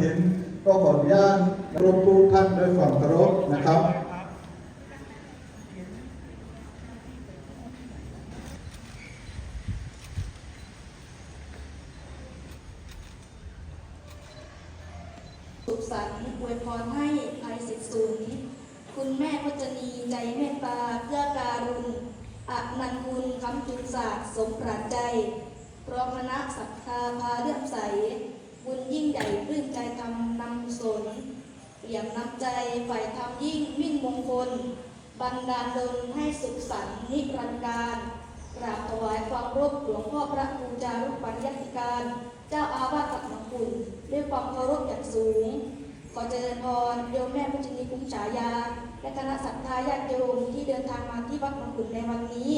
ถิน ก็ขออนุญาตรบทุกท่านด้วยความเคารพนะครับสุขสันต์อวยพรให้ภัยสิทธิสูงคุณแม่พจนีใจเมตตาเพื่อการุณอนันคุณคำจุนศาสตร์สมปราใจพร้อมคณะศรัทธาพาเลื่อมใส ยิ่งใหญ่ปลื้มใจทำนำสนเปี่ยมน้ำใจฝ่ายทำยิ่งมิ่งมงคล บันดาลดลให้สุขสันต์นิรันดร์การกราบถวายความรบหลวงพ่อพระครูจารุปัญญาธิการ เจ้าอาวาสตักน้ำคุณด้วยความเคารพอย่างสูง ขอเจริญพรโยมแม่พุชนีคุ้มฉายา และคณะศรัทธาญาติโยมที่เดินทางมาที่วัดหนองขุนในวันนี้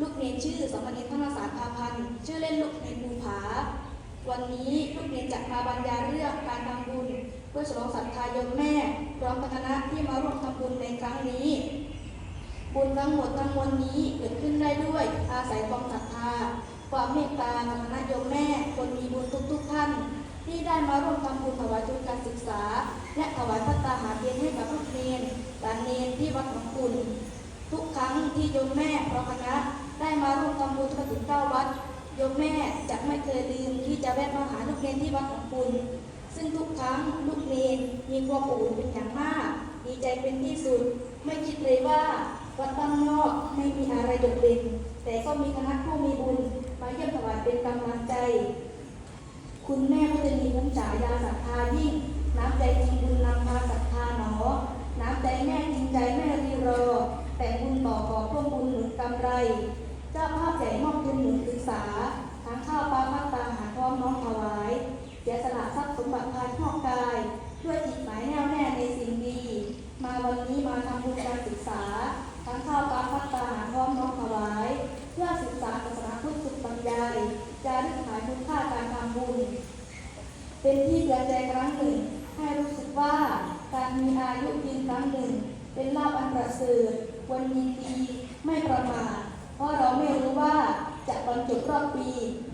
ลูกเนนชื่อสามเณรธนสารพาพันธ์ชื่อเล่นลูกเนนภูผา วันนี้ลูกเนนจะมาบรรยายเรื่องการทำบุญ เพื่อฉลองศรัทธายมแม่ พร้อมกับคณะที่มาร่วมทำบุญในครั้งนี้ บุญทั้งหมดทั้งมวลนี้เกิดขึ้นได้ด้วยอาศัยความศรัทธา ความเมตตาคณะยมแม่ คนมีบุญทุกๆท่าน ที่ได้มาร่วมทำบุญถวายทุนการศึกษา และถวายพระตาหารเพียนให้กับลูกเนนหลานเนนที่วัดหนองคุณทุกครั้งที่ยมแม่พร้อมคณะได้มาร่วมทำบุญกระถิ่นเก้าวัด โยมแม่จะไม่เคยลืมที่จะแวะมาหาลูกเนนที่วัดของคุณ ซึ่งทุกครั้งลูกเนนมีความอบอุ่นเป็นอย่างมาก ดีใจเป็นที่สุด ไม่คิดเลยว่าวัดบ้านนอกไม่มีอะไรโดดเด่น แต่ก็มีคณะผู้มีบุญมาเยี่ยมถวายเป็นกำลังใจ คุณแม่ก็จะมีคุ้มฉายาศรัทธายิ่ง น้ำใจจริงบุญนำพาศรัทธาหนอ น้ำใจแม่จริงใจแม่รีรอ แต่บุญต่อขอเพิ่มบุญหนุนกำไร เจ้าภาพใหญ่มอบทุนหนุนศึกษาทั้งข้าวปลาพัดตาหาพร้อมน้องถวายเสียสละทรัพย์สมบัติภายนอกกาย ด้วยจิตหมายแน่วแน่ในสิ่งดี มาวันนี้มาทำบุญการศึกษาทั้งข้าวปลาพัดตาหาพร้อมน้องถวาย เพื่อศึกษาศาสนาพุทธสุดบรรยายจารึกหายคุณค่าการทำบุญ เป็นที่เตือนใจครั้งหนึ่ง ให้รู้สึกว่าการมีอายุยืนครั้งหนึ่ง เป็นลาภอันประเสริฐควรยินดีไม่ประมาท ราะเราไม่รู้ว่าจะบรรจุรอบปี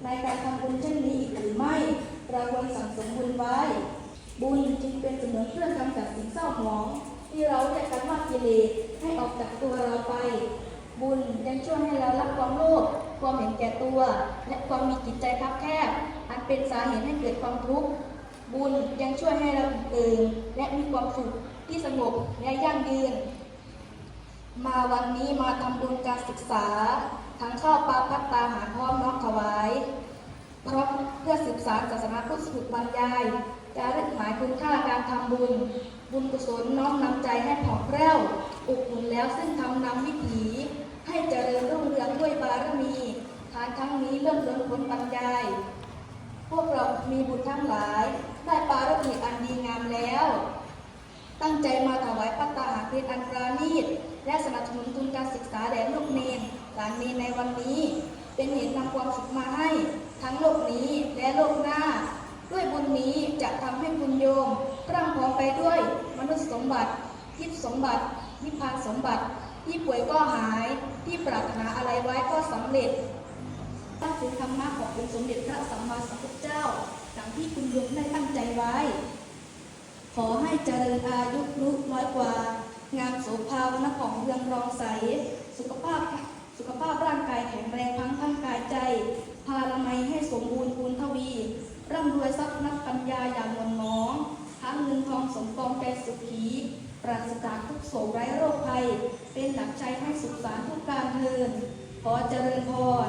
ในการทำบุญเช่นนี้อีกหรือไม่ เราควรสั่งสมบุญไว้ บุญจึงเป็นเสมือนเครื่องกำจัดสิ่งเศร้าหมอง ที่เราเรียกกันว่ากิเลสให้ออกจากตัวเราไป บุญยังช่วยให้เราละความโลภความเห็นแก่ตัว และความมีจิตใจคับแคบอันเป็นสาเหตุให้เกิดความทุกข์บุญยังช่วยให้เราอิ่มเอิบและมีความสุขที่สงบและยั่งยืน มาวันนี้มาทำบุญการศึกษา ทั้งข้าวปลาพัดตาหารพร้อมน้อมถวายเพราะเพื่อสืบสานศาสนาพุทธสุดบรรยายจะเรียกหมายคุณค่าการทำบุญ บุญกุศลน้อมนำใจให้ผ่องแผ้วอุกหนุนแล้วซึ่งทำนำวิถี ให้เจริญรุ่งเรืองด้วยบารมีทานครั้งนี้เริ่มล้นผลบรรยายพวกเรามีบุญทั้งหลาย ได้ปารมีอันดีงามแล้ว ตั้งใจมาถวายพระตาหารเพชรอันปราณีต และสนับสนุนทุนการศึกษาแด่ลูกเนนหลานเนนในวันนี้ เป็นเหตุนำความสุขมาให้ทั้งโลกนี้และโลกหน้า ด้วยบุญนี้จะทำให้คุณโยมร่ำพร้อมไปด้วยมนุษย์สมบัติทิพสมบัตินิพพานสมบัติ ที่ป่วยก็หาย ที่ปรารถนาอะไรไว้ก็สำเร็จตั้งถึงธรรมะขององค์สมเด็จพระสัมมาสัมพุทธเจ้าดังที่คุณโยมได้ตั้งใจไว้ ขอให้เจริญอายุรุน้อยกว่า งามโสภาวนของเรืองรองใส สุขภาพสุขภาพร่างกายแข็งแรงทั้งทั้งกายใจ พาละไมให้สมบูรณ์คูณทวี ร่ำรวยทรัพย์นักปัญญาอย่างมนน้องทั้งเงินทองสมปองใจสุขีปราศจากทุกโศกไร้โรคภัย เป็นหลักใจให้สุขสารทุกการเทินขอเจริญพร